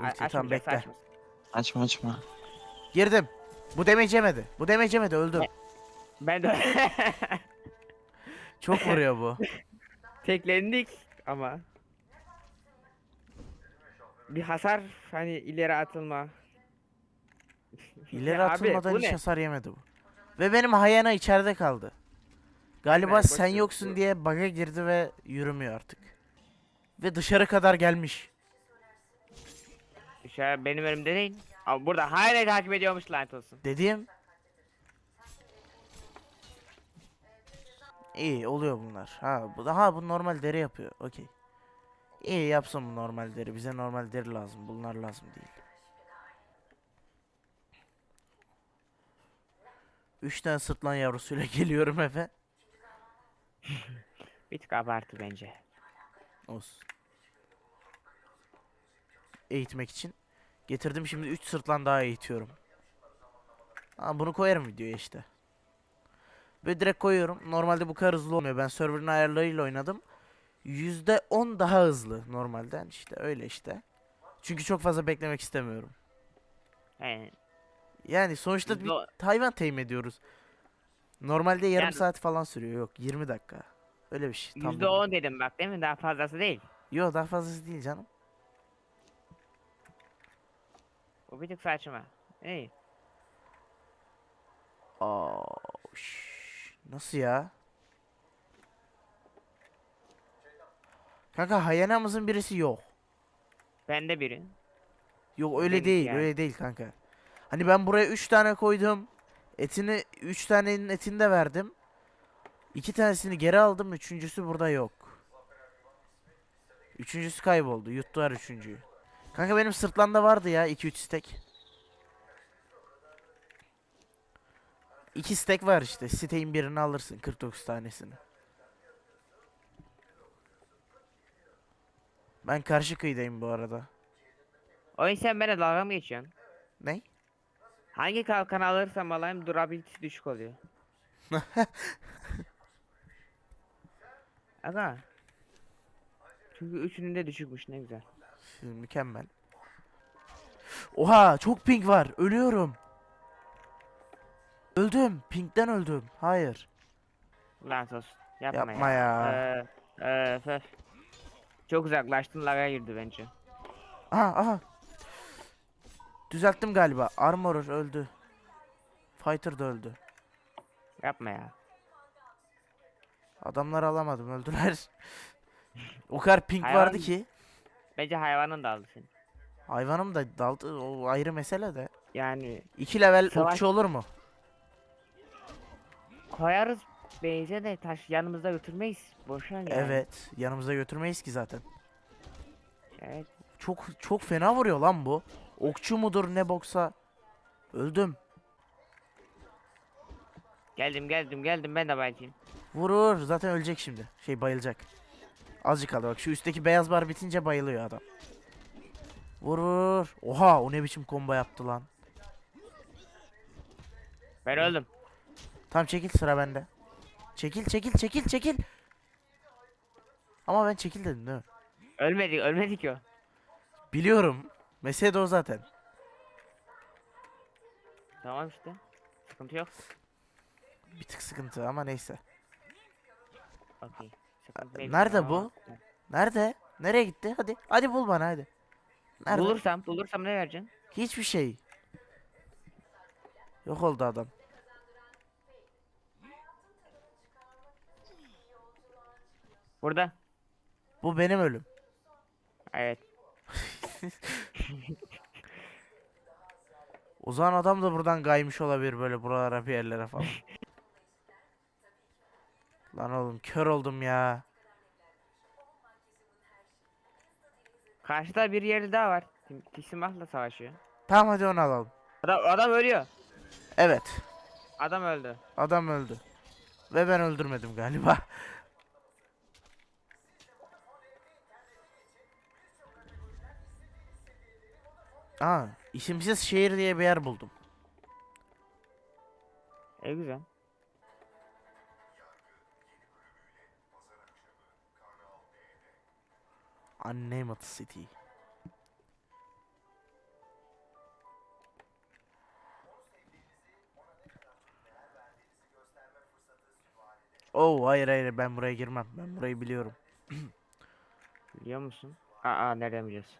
Ulti, bekle. Açma açma. Girdim. Bu damage yemedi. Bu damage yemedi öldüm. Ben de Çok vuruyor bu. teklendik ama. Bir hasar hani ileri atılma. İleri Ya abi, atılmadan bu hiç ne? hasar yemedi bu. Ve benim Hayana içeride kaldı. Galiba Aynen, sen boş ver, yoksun bu- diye bug'a girdi ve yürümüyor artık. Ve dışarı kadar gelmiş. Şu benim önümde değil. Ama burada hala takip ediyormuş lanet olsun. Dediğim. İyi oluyor bunlar. Ha bu daha bu normal deri yapıyor. Okey. İyi yapsın bu normal deri. Bize normal deri lazım. Bunlar lazım değil. Üç tane sırtlan yavrusuyla geliyorum eve. Bir tık abartı bence. Olsun. Eğitmek için. Getirdim şimdi 3 sırtlan daha eğitiyorum. Ha, bunu koyarım videoya işte. Ve direkt koyuyorum. Normalde bu kadar hızlı olmuyor. Ben server'ın ayarlarıyla oynadım. %10 daha hızlı normalden işte öyle işte. Çünkü çok fazla beklemek istemiyorum. Yani sonuçta bir hayvan teyim ediyoruz. Normalde yarım Yani- saat falan sürüyor. Yok 20 dakika. Öyle bir şey. tam Yüzde bilmiyorum. on dedim bak değil mi? Daha fazlası değil. Yok daha fazlası değil canım. Bu bir tık saçma. İyi. Aa, şş, nasıl ya? Kanka hayanamızın birisi yok. Bende biri. Yok öyle Benimki değil, yani. öyle değil kanka. Hani ben buraya 3 tane koydum. Etini 3 tanenin etini de verdim. 2 tanesini geri aldım, üçüncüsü burada yok. Üçüncüsü kayboldu. Yuttular üçüncüyü. Kanka benim sırtlanda vardı ya 2-3 stek. 2 stek var işte. Steğin birini alırsın 49 tanesini. Ben karşı kıyıdayım bu arada. Oyun sen bana dalga mı geçiyorsun? Ne? Hangi kalkanı alırsam alayım durability düşük oluyor. Aga. Çünkü üçünün de düşükmüş ne güzel. Mükemmel. Oha çok ping var. Ölüyorum. Öldüm. Ping'den öldüm. Hayır. Lanet olsun. Yapma, Yapma ya. Ee, ee, öf. Çok uzaklaştın laga girdi bence. Aha aha. Düzelttim galiba. Armor'ur öldü. Fighter da öldü. Yapma ya. Adamları alamadım öldüler. o kadar ping Hayvan- vardı ki. Bence hayvanın da aldı seni. Hayvanım da daldı. O ayrı mesele de. Yani 2 level Savaş- okçu olur mu? koyarız beyze de taş yanımızda götürmeyiz. Boşuna yani. Evet. Yanımıza götürmeyiz ki zaten. Evet. Çok çok fena vuruyor lan bu. Okçu mudur ne boksa. Öldüm. Geldim geldim geldim ben de bayılayım. Vurur. Zaten ölecek şimdi. Şey bayılacak. Azıcık kaldı bak. Şu üstteki beyaz bar bitince bayılıyor adam. Vur vur. Oha o ne biçim combo yaptı lan. Ben öldüm. Tam çekil sıra bende. Çekil çekil çekil çekil. Ama ben çekil dedim değil mi? Ölmedik ölmedik o. Biliyorum. Mesele de o zaten. Tamam işte. Sıkıntı yok. Bir tık sıkıntı ama neyse. Okey. Sıkıntı değil. nerede bu? Nerede? Nereye gitti? Hadi. Hadi bul bana hadi. Nerede? Bulursam bulursam ne vereceksin? Hiçbir şey. Yok oldu adam. Burada. Bu benim ölüm. Evet. O zaman adam da buradan kaymış olabilir böyle buralara bir yerlere falan. Lan oğlum kör oldum ya. Karşıda bir yeri daha var. Tisimah'la savaşıyor. Tamam hadi onu alalım. Adam, adam ölüyor. Evet. Adam öldü. Adam öldü. Ve ben öldürmedim galiba. Aa, isimsiz şehir diye bir yer buldum. E güzel. unnamed city. Oh hayır hayır ben buraya girmem. Ben burayı biliyorum. Biliyor musun? Aa nereden biliyorsun?